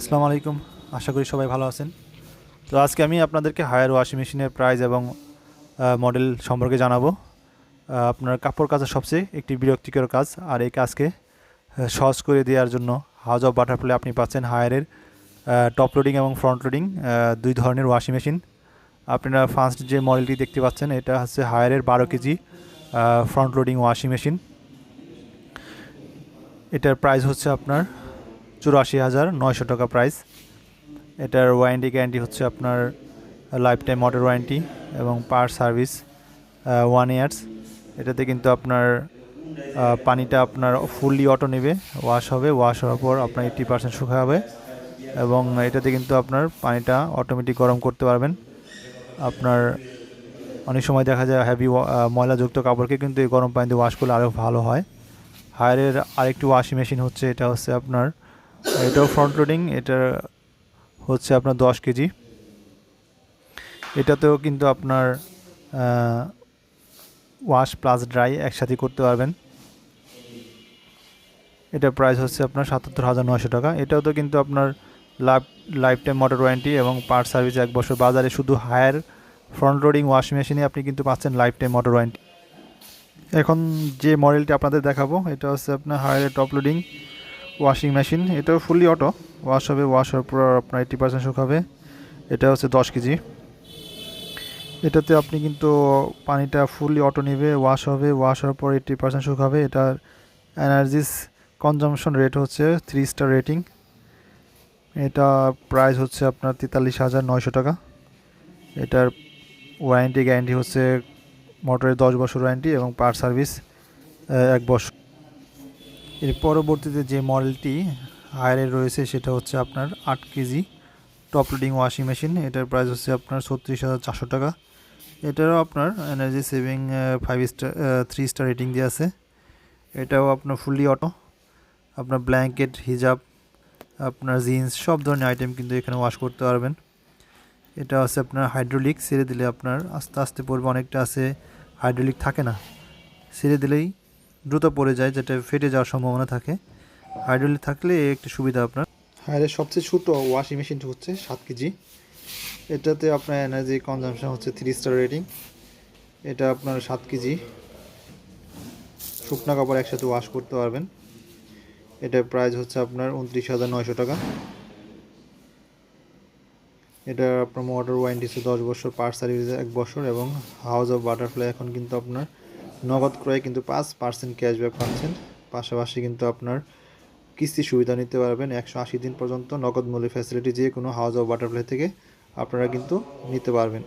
আসসালামু আলাইকুম। আশা করি সবাই ভালো আছেন। তো আজকে আমি আপনাদেরকে হায়ার ওয়াশিং মেশিনের প্রাইস এবং মডেল সম্পর্কে জানাব। আপনার কাপড় কাচা সবচেয়ে একটি বিরক্তিকর কাজ। আর এই কাজকে সহজ করে দেওয়ার জন্য হাউস অফ বাটারফ্লাই আপনি পাচ্ছেন হায়ারের টপ লোডিং এবং ফ্রন্ট লোডিং দুই ধরনের ওয়াশিং মেশিন আপনারা ফার্স্ট যে মডেলটি দেখতে পাচ্ছেন, এটা হচ্ছে হায়ারের বারো KG front loading washing machine এটার প্রাইস হচ্ছে আপনার চুরাশি হাজার নয়শো টাকা প্রাইস এটার ওয়ারেন্টি গ্যারান্টি হচ্ছে আপনার লাইফ টাইম মোটর ওয়ারেন্টি এবং পার সার্ভিস ওয়ান ইয়ার্স এটাতে কিন্তু আপনার পানিটা আপনার ফুললি অটো নেবে ওয়াশ হবে ওয়াশ হওয়ার পর আপনার এইট্টি পার্সেন্ট শুকা হবে এবং এটাতে কিন্তু আপনার পানিটা অটোমেটিক গরম করতে পারবেন। আপনার অনেক সময় দেখা যায় হ্যাভি ময়লাযুক্ত কাপড়কে কিন্তু এই গরম পানিতে ওয়াশ করলে আরও ভালো হয়। হায়ারের আরেকটি ওয়াশিং মেশিন হচ্ছে, এটা হচ্ছে আপনার এটাও ফ্রন্ট লোডিং এটা হচ্ছে আপনার দশ কেজি। এটাতেও কিন্তু আপনার ওয়াশ প্লাস ড্রাই একসাথে করতে পারবেন। এটা প্রাইস হচ্ছে আপনার সাতাত্তর হাজার নশো টাকা। এটাও তো কিন্তু আপনার life life time motor warranty এবং পার্ট সার্ভিস এক বছর। বাজারে শুধু হায়ার ফ্রন্ট লোডিং ওয়াশিং মেশিনে আপনি কিন্তু পাচ্ছেন লাইফ টাইম মোটর ওয়ারেন্টি এখন যে মডেলটি আপনাদের দেখাবো, এটা হচ্ছে আপনার হায়ারের টপ লোডিং ওয়াশিং মেশিন এটাও ফুললি অটো ওয়াশ হবে ওয়াশ হওয়ার পর আপনার এইটি পার্সেন্ট শুকাবে এটা হচ্ছে দশ কেজি। এটাতে আপনি কিন্তু পানিটা ফুললি অটো নেবে ওয়াশ হবে ওয়াশ হওয়ার পর এইটি পার্সেন্ট শুকাবে এটার এনার্জিস কনজামশন রেট হচ্ছে থ্রি স্টার রেটিং এটা প্রাইস হচ্ছে আপনার তেতাল্লিশ হাজার নয়শো টাকা। এটার ওয়ারেন্টি গ্যারান্টি হচ্ছে মোটরের দশ বছর ওয়ারেন্টি এবং পার সার্ভিস এক বছর। এর পরবর্তীতে যে মডেলটি হায়ারে রয়েছে, সেটা হচ্ছে আপনার আট KG top loading washing machine এটার প্রাইস হচ্ছে আপনার ছত্রিশ হাজার চারশো টাকা। এটারও আপনার energy saving five star three star rating দিয়ে আছে। এটাও আপনার ফুললি অটো আপনার ব্ল্যাঙ্কেট হিজাব আপনার জিন্স সব ধরনের আইটেম কিন্তু এখানে ওয়াশ করতে পারবেন। এটা হচ্ছে আপনার হাইড্রোলিক ছেড়ে দিলে আপনার আস্তে আস্তে পড়বে অনেকটা আছে। হাইড্রোলিক থাকে না। ছেড়ে দিলেই দ্রুত পড়ে যায়, যেটা ফেটে যাওয়ার সম্ভাবনা থাকে। হাইড্রোলিক থাকলে একটি সুবিধা আপনার। হায়ারের সবচেয়ে ছোটো ওয়াশিং মেশিনটা হচ্ছে সাত কেজি। এটাতে আপনার এনার্জি কনজামশন হচ্ছে থ্রি স্টার রেটিং এটা আপনার সাত কেজি। শুকনা কাপড় একসাথে ওয়াশ করতে পারবেন। এটার প্রাইস হচ্ছে আপনার উনত্রিশ হাজার নয়শো টাকা। এটা আপনার মোটর ওয়ারেন্টি হচ্ছে দশ বছর পার সার্ভিস এক বছর এবং হাউস অফ বাটারফ্লাই এখন কিন্তু আপনার নগদ ক্রয়ে কিন্তু পাঁচ পার্সেন্ট ক্যাশব্যাক পাচ্ছেন। পাশাপাশি কিন্তু আপনার কিস্তি সুবিধা নিতে পারবেন একশো আশি দিন পর্যন্ত নগদ মূল্যে ফ্যাসিলিটি যে কোনো হাউস অফ বাটারফ্লাই থেকে আপনারা কিন্তু নিতে পারবেন।